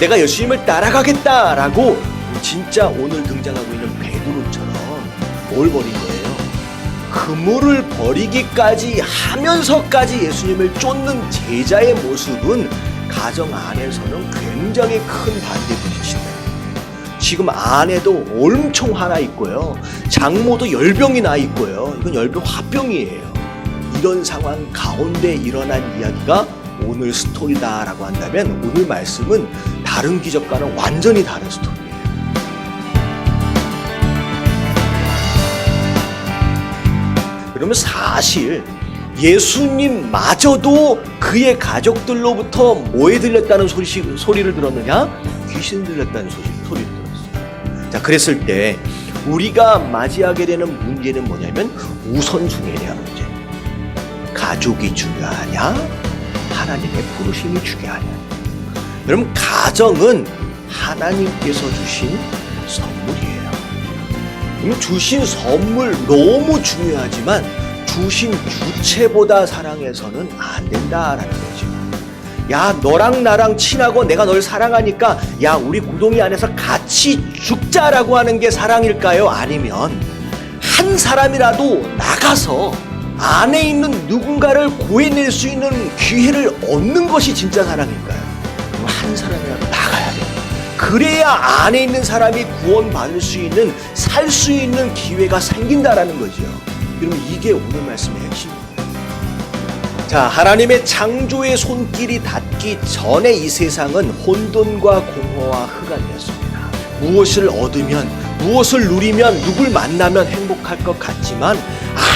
내가 예수님을 따라가겠다라고 진짜 오늘 등장하고 있는 베드로처럼 뭘 버린 거예요? 그물을 버리기까지 하면서까지 예수님을 쫓는 제자의 모습은 가정 안에서는 굉장히 큰 반대 부딪힌다. 지금 아내도 엄청 화나 있고요. 장모도 열병이 나 있고요. 이건 열병 화병이에요. 이런 상황 가운데 일어난 이야기가 오늘 스토리다라고 한다면 오늘 말씀은 다른 기적과는 완전히 다른 스토리예요. 그러면 사실 예수님마저도 그의 가족들로부터 뭐에 들렸다는 소리, 소리를 들었느냐? 귀신 들렸다는 소리, 소리를 들었어요. 자, 그랬을 때 우리가 맞이하게 되는 문제는 뭐냐면 우선순위에 대한 문제. 가족이 중요하냐? 하나님의 부르심이 중요하냐? 여러분, 가정은 하나님께서 주신 선물이에요. 주신 선물 너무 중요하지만 주신 주체보다 사랑해서는 안 된다라는 거죠. 야, 너랑 나랑 친하고 내가 널 사랑하니까 야, 우리 구동이 안에서 같이 죽자라고 하는 게 사랑일까요? 아니면 한 사람이라도 나가서 안에 있는 누군가를 구해낼 수 있는 기회를 얻는 것이 진짜 사랑일까요? 한 사람이라도 나가야 돼요. 그래야 안에 있는 사람이 구원받을 수 있는 살 수 있는 기회가 생긴다라는 거죠. 여러분 이게 오늘 말씀의 핵심입니다. 자, 하나님의 창조의 손길이 닿기 전에 이 세상은 혼돈과 공허와 흑암이었습니다. 무엇을 얻으면, 무엇을 누리면, 누굴 만나면 행복할 것 같지만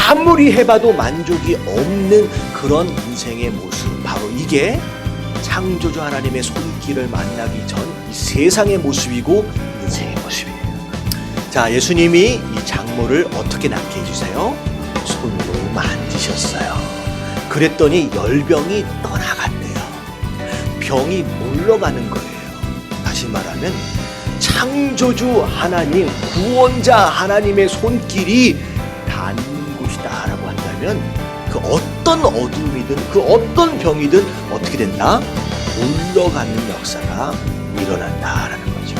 아무리 해봐도 만족이 없는 그런 인생의 모습. 바로 이게 창조주 하나님의 손길을 만나기 전 이 세상의 모습이고 인생의 모습이에요. 자, 예수님이 이 장모를 어떻게 낫게 해주세요? 손으로 만지셨어요. 그랬더니 열병이 떠나갔대요. 병이 물러가는 거예요. 다시 말하면 창조주 하나님, 구원자 하나님의 손길이 닿는 곳이다라고 한다면 그 어떤 어둠이든 그 어떤 병이든 어떻게 된다? 물러가는 역사가 일어난다라는 거죠.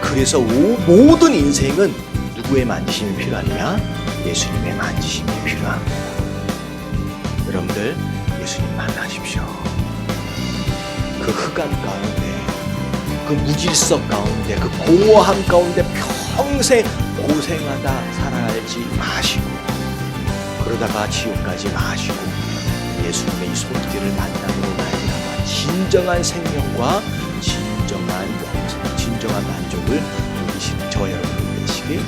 그래서 오- 모든 인생은 누구의 만지심이 필요하느냐? 예수님의 만지심이 필요합니다. 여러분들 예수님 만나십시오. 그 흑암 가운데, 그 무질서 가운데, 그 공허함 가운데 평생 고생하다 살아야지 마시고, 거기다가 지옥까지 마시고 예수님의 이 손길을 만남으로 말미암아 진정한 생명과 진정한 영생, 진정한 만족을 누리시는 저 여러분 되시길